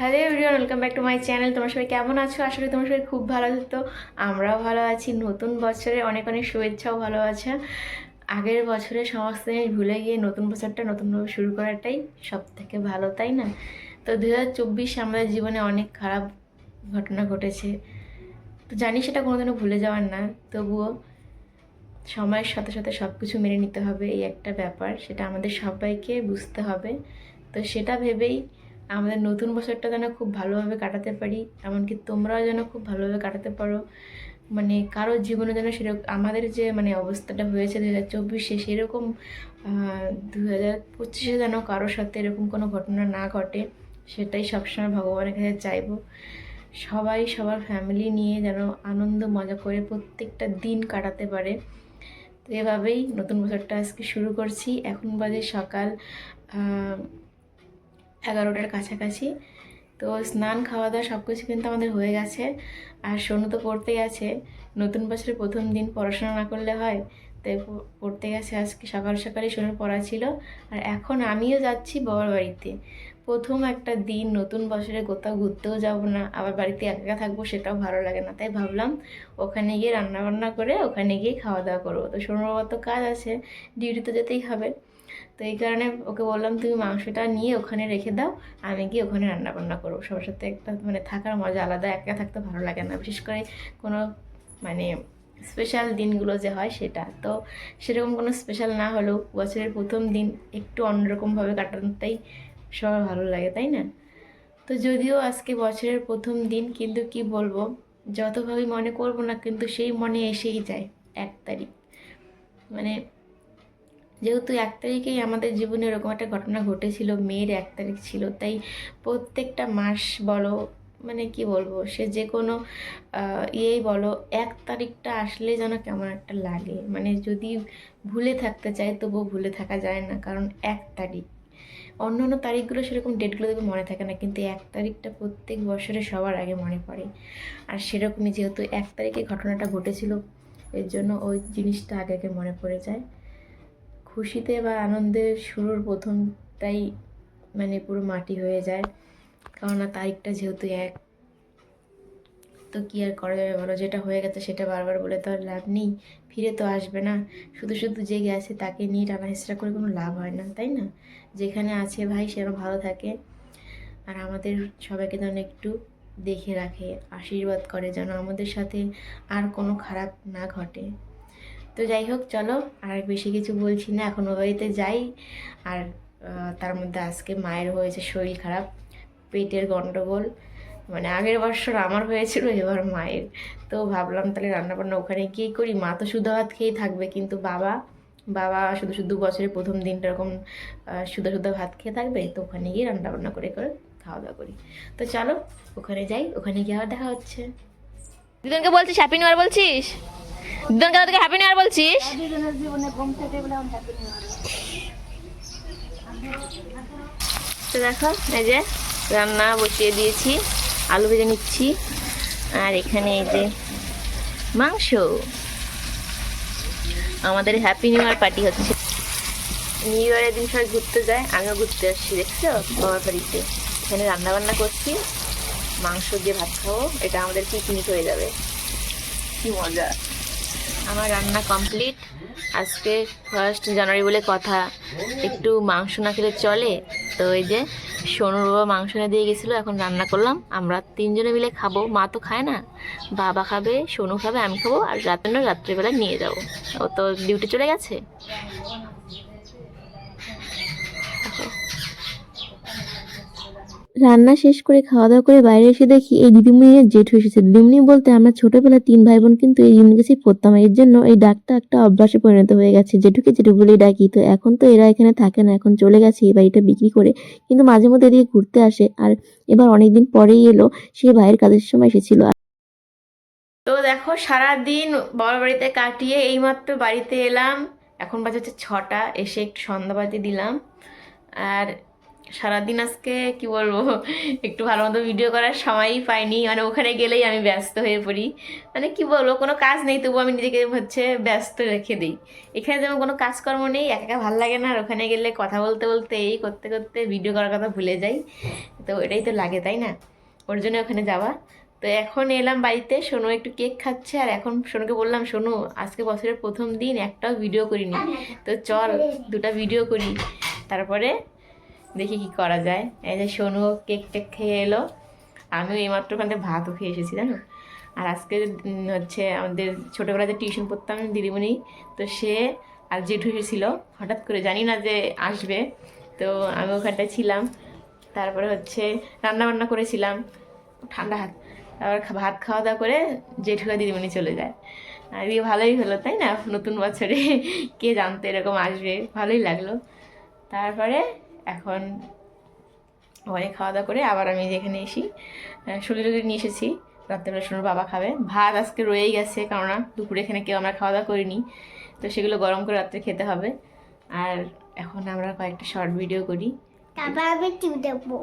Hello everyone, welcome back to my channel. তোমার সবাই কেমন আছো? আশা করি তোমার সবাই খুব ভালো আছো। তো আমরাও ভালো আছি। নতুন বছরে অনেক অনেক শুভেচ্ছাও ভালো আছে। আগের বছরে সমস্ত জিনিস ভুলে গিয়ে নতুন বছরটা নতুনভাবে শুরু করাটাই সব থেকে ভালো, তাই না? তো দু হাজার চব্বিশ আমাদের জীবনে অনেক খারাপ ঘটনা ঘটেছে। তো জানি সেটা কোনোদিনও ভুলে যাওয়ার না। তবুও সময়ের সাথে সাথে সব কিছু মেনে নিতে হবে, এই একটা ব্যাপার। সেটা আমাদের সবাইকে বুঝতে হবে। তো সেটা ভেবেই আমাদের নতুন বছরটা যেন খুব ভালোভাবে কাটাতে পারি, এমনকি তোমরাও যেন খুব ভালোভাবে কাটাতে পারো। মানে কারোর জীবনে যেন সেরকম আমাদের যে মানে অবস্থাটা হয়েছে দু হাজার চব্বিশে সেরকম দু হাজার পঁচিশে যেন কারোর সাথে এরকম কোনো ঘটনা না ঘটে, সেটাই সবসময় ভগবানের কাছে চাইব। সবাই, সবার ফ্যামিলি নিয়ে যেন আনন্দ, মজা করে প্রত্যেকটা দিন কাটাতে পারে। তো এভাবেই নতুন বছরটা আজকে শুরু করছি। এখন বাজে সকাল এগারোটার কাছাকাছি। তো স্নান খাওয়া দাওয়া সব কিছু কিন্তু আমাদের হয়ে গেছে। আর সোনু তো পড়তে গেছে। নতুন বছরের প্রথম দিন পড়াশোনা না করলে হয়। তাই প- পড়তে গেছে আজকে সকাল সকালে সোনুর পড়া ছিল। আর এখন আমিও যাচ্ছি বাবার বাড়িতে। প্রথম একটা দিন, নতুন বছরে কোথাও ঘুরতেও যাব না, আবার বাড়িতে একা একা থাকব সেটাও ভালো লাগে না। তাই ভাবলাম ওখানে গিয়ে রান্না বান্না করে ওখানে গিয়ে খাওয়া দাওয়া করব। তো সোনুর বাবার তো কাজ আছে ডিউটি তো যেতেই হবে। তো এই কারণে ওকে বললাম, তুমি মাংসটা নিয়ে ওখানে রেখে দাও, আমি গিয়ে ওখানে রান্না বান্না করব। সবার সাথে একটা মানে থাকার মজা আলাদা, একা থাকতে ভালো লাগে না। বিশেষ করে কোনো মানে স্পেশাল দিনগুলো যে হয় সেটা। তো সেরকম কোনো স্পেশাল না হলেও বছরের প্রথম দিন একটু অন্যরকমভাবে কাটানোটাই সবার ভালো লাগে, তাই না? তো যদিও আজকে বছরের প্রথম দিন, কিন্তু কি বলব? যতভাবে মনে করব না, কিন্তু সেই মনে এসেই যায়, এক তারিখ। মানে যেহেতু এক তারিখেই আমাদের জীবনে এরকম একটা ঘটনা ঘটেছিল, মেয়ের এক তারিখ ছিল, তাই প্রত্যেকটা মাস বলো মানে কি বলব, সে যে কোনো ইয়েই বলো, এক তারিখটা আসলে যেন কেমন একটা লাগে। মানে যদি ভুলে থাকতে চাই তবুও ভুলে থাকা যায় না, কারণ এক তারিখ। অন্য অন্য তারিখগুলো সেরকম ডেটগুলো দেখবে মনে থাকে না, কিন্তু এক তারিখটা প্রত্যেক বছরে সবার আগে মনে পড়ে। আর সেরকমই যেহেতু এক তারিখে ঘটনাটা ঘটেছিল, এর জন্য ওই জিনিসটা আগে আগে মনে পড়ে যায়। খুশিতে বা আনন্দের শুরুর প্রথমটাই মানে পুরো মাটি হয়ে যায়। কেননা তারিখটা যেহেতু এক, তো কি আর করা যাবে বলো? যেটা হয়ে গেছে সেটা বারবার বলে তো আর লাভ নেই, ফিরে তো আসবে না। শুধু শুধু যে গেছে তাকে নিয়ে টানা হেসরা করে কোনো লাভ হয় না, তাই না? যেখানে আছে ভাই সেরকম ভালো থাকে। আর আমাদের সবাইকে যেন একটু দেখে রাখে, আশীর্বাদ করে যেন আমাদের সাথে আর কোনো খারাপ না ঘটে। তো যাই হোক, চলো, আর বেশি কিছু বলছি না, এখন বাড়িতে যাই। আর তার মধ্যে আজকে মায়ের হয়েছে শরীর খারাপ। পেটের গন্ডগোল। মানে আগের বছর আমার হয়েছিল এবার মায়ের। তো ভাবলাম তাহলে রান্নাবান্না ওখানে গিয়ে করি। মা তো শুধু ভাত খেয়েই থাকবে কিন্তু বাবা বাবা শুধু শুধু বছরের প্রথম দিনটা এরকম শুধু শুধু ভাত খেয়ে থাকবে। তো ওখানে গিয়ে রান্নাবান্না করে করে খাওয়া দাওয়া করি। তো চলো ওখানে যাই ওখানে গিয়ে আবার দেখা হচ্ছে। দিদনকে বলছিস হ্যাপি নিউ ইয়ার বলছিস? দিদনকে তোকে হ্যাপি নিউ ইয়ার বলছিস? তো দেখো এই যে রান্না বসিয়ে দিয়েছি, আলু ভেজে নিচ্ছি, আর এখানে এই যে মাংস। আমাদের হ্যাপি নিউ ইয়ার পার্টি হচ্ছে। নিউ ইয়ারের দিন সবাই ঘুরতে যায়, আমিও ঘুরতে আসছি, দেখছ? বাবার বাড়িতে। এখানে রান্না বান্না করছি, মাংস দিয়ে ভাত খাব, এটা আমাদের পিকনিক হয়ে যাবে। কি মজা। আমার রান্না কমপ্লিট আজকে ফার্স্ট জানুয়ারি বলে কথা। একটু মাংস না খেলে চলে। তো ওই যে সোনুর বাবা মাংস না দিয়ে গেছিল, এখন রান্না করলাম। আমরা তিনজনে মিলে খাব। মা তো খায় না। বাবা খাবে, সোনু খাবে, আমি খাব, আর রাতের রাত্রিবেলা নিয়ে যাব। ও তো ডিউটি চলে গেছে? রান্না শেষ করে খাওয়া দাওয়া করে বাইরে এসে দেখি এই দিদিমণির জেঠু এসেছে। দিদিমণি বলতে আমরা ছোটবেলায় তিন ভাই বোন কিন্তু এই দিদিমণির কাছেই পড়তাম। এর জন্য এই ডাকটা একটা অভ্যাসে পরিণত হয়ে গেছে। জেঠুকে জেঠু বলেই ডাকি। তো এখন তো এরা এখানে থাকে না, এখন চলে গেছে এই বাড়িটা বিক্রি করে। কিন্তু মাঝে মধ্যে এদিকে ঘুরতে আসে। আর এবার অনেকদিন পরেই এলো সে ভাইয়ের কাজের সময় এসেছিল। তো দেখো সারা দিন বাবার বাড়িতে কাটিয়ে এইমাত্র বাড়িতে এলাম। এখন বাজে হচ্ছে ছটা, এসে একটু সন্ধ্যাবাতি দিলাম। আর সারাদিন আজকে কি বলব? একটু ভালো মতো ভিডিও করার সময়ই পাইনি। মানে ওখানে গেলেই আমি ব্যস্ত হয়ে পড়ি। মানে কি বলব, কোনো কাজ নেই, তবুও আমি নিজেকে হচ্ছে ব্যস্ত রেখে দিই। এখানে যেমন কোনো কাজকর্ম নেই, একা একা ভালো লাগে না। আর ওখানে গেলে কথা বলতে বলতে, এই করতে করতে ভিডিও করার কথা ভুলে যাই। তো এটাই তো লাগে, তাই না? ওর জন্য ওখানে যাওয়া। তো এখন এলাম বাড়িতে, সোনু একটু কেক খাচ্ছে। আর এখন সোনুকে বললাম, সোনু, আজকে বছরের প্রথম দিন, একটাও ভিডিও করিনি। তো চল, দুটা ভিডিও করি। তারপরে দেখি কি করা যায়। এই যে সোনু কেক টেক খেয়ে এলো। আমিও এইমাত্র ওখান থেকে ভাতও খেয়ে এসেছি, জানো? আর আজকে হচ্ছে আমাদের ছোটোবেলাতে টিউশন পড়তাম দিদিমণি, তো সে আর জেঠু এসেছিল। হঠাৎ করে জানি না যে আসবে। তো আমি ওখানটায় ছিলাম। তারপরে হচ্ছে রান্না বান্না করেছিলাম। ঠান্ডা হাত। তারপর ভাত খাওয়া দাওয়া করে জেঠু দিদিমণি চলে যায়। আর দিয়ে ভালোই হলো, তাই না? নতুন বছরে কে জানতো এরকম আসবে। ভালোই লাগল। তারপরে এখন অনেক খাওয়া দাওয়া করে আবার আমি যেখানে এসি শরীরে নিয়ে এসেছি। রাত্রেবেলা শোনোর বাবা খাবে। ভাত আজকে রয়েই গেছে কেননা দুপুরে এখানে কেউ আমরা খাওয়া দাওয়া করিনি। তো সেগুলো গরম করে রাত্রে খেতে হবে। আর এখন আমরা কয়েকটা শর্ট ভিডিও করি। তারপর আমি দেবো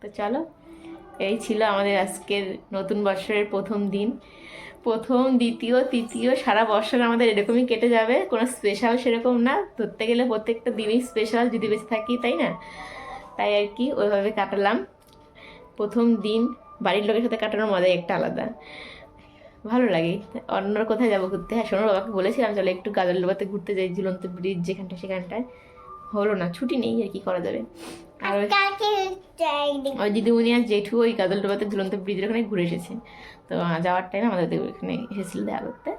তো চলো এই ছিল আমাদের আজকের নতুন বছরের প্রথম দিন। প্রথম, দ্বিতীয়, তৃতীয়, সারা বছর আমাদের এরকমই কেটে যাবে। কোনো স্পেশাল সেরকম না। ধরতে গেলে প্রত্যেকটা দিনই স্পেশাল যদি বেঁচে থাকি, তাই না? তাই আর কি, ওইভাবে কাটালাম। প্রথম দিন বাড়ির লোকের সাথে কাটানোর মজাই একটা আলাদা। ভালো লাগে। অন্য কোথায় যাব ঘুরতে? হ্যাঁ সোনার বাবাকে বলেছিলাম, চলো একটু গাজর লোবাতে ঘুরতে যাই, ঝুলন্ত ব্রিজ যেখানটা, সেখানটায়। হলো না ছুটি নেই আর কি করা যাবে। আর ওই দিদিমণি আর জেঠু ওই গাদল ডোবাতে ঝুলন্ত ব্রিজের ওখানে ঘুরে এসেছে। তো যাওয়ার টাইম আমাদের ওখানে এসেছিল দেখা করতে।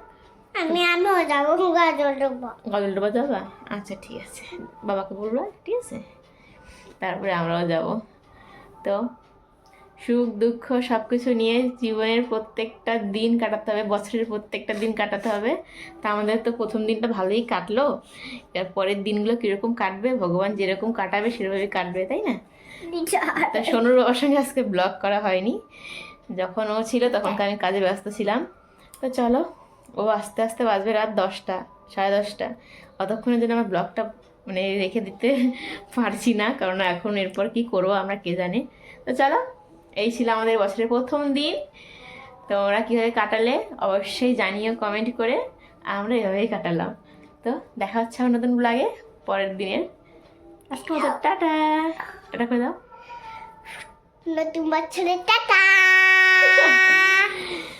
আমি আমিও যাব গাজর ডোবা। গাদল ডোবা যাবা? আচ্ছা ঠিক আছে। বাবাকে বলব ঠিক আছে? তারপরে আমরাও যাব। তো সুখ দুঃখ সব কিছু নিয়ে জীবনের প্রত্যেকটা দিন কাটাতে হবে বছরের প্রত্যেকটা দিন কাটাতে হবে। তা আমাদের তো প্রথম দিনটা ভালোই কাটলো। এর পরের দিনগুলো কীরকম কাটবে ভগবান যেরকম কাটাবে সেরকমই কাটবে তাই না? তা সোনুর বাবার সঙ্গে আজকে ব্লগ করা হয়নি। যখন ও ছিল তখন তো আমি কাজে ব্যস্ত ছিলাম। তো চলো ও আস্তে আস্তে বাজবে রাত দশটা সাড়ে দশটা। অতক্ষণের জন্য আমার ব্লগটা মানে রেখে দিতে পারছি না কারণ এখন এরপর কি করব আমরা কে জানে। তো চলো এই ছিল আমাদের বছরের প্রথম দিন। তো ওরা কীভাবে কাটালে অবশ্যই জানিও কমেন্ট করে। আমরা এভাবেই কাটালাম। তো দেখা হচ্ছে আমার নতুন ব্লগে পরের দিনের। আজকে মতো টাটা। টাটা করে দাও। নতুন বছরের টাটা।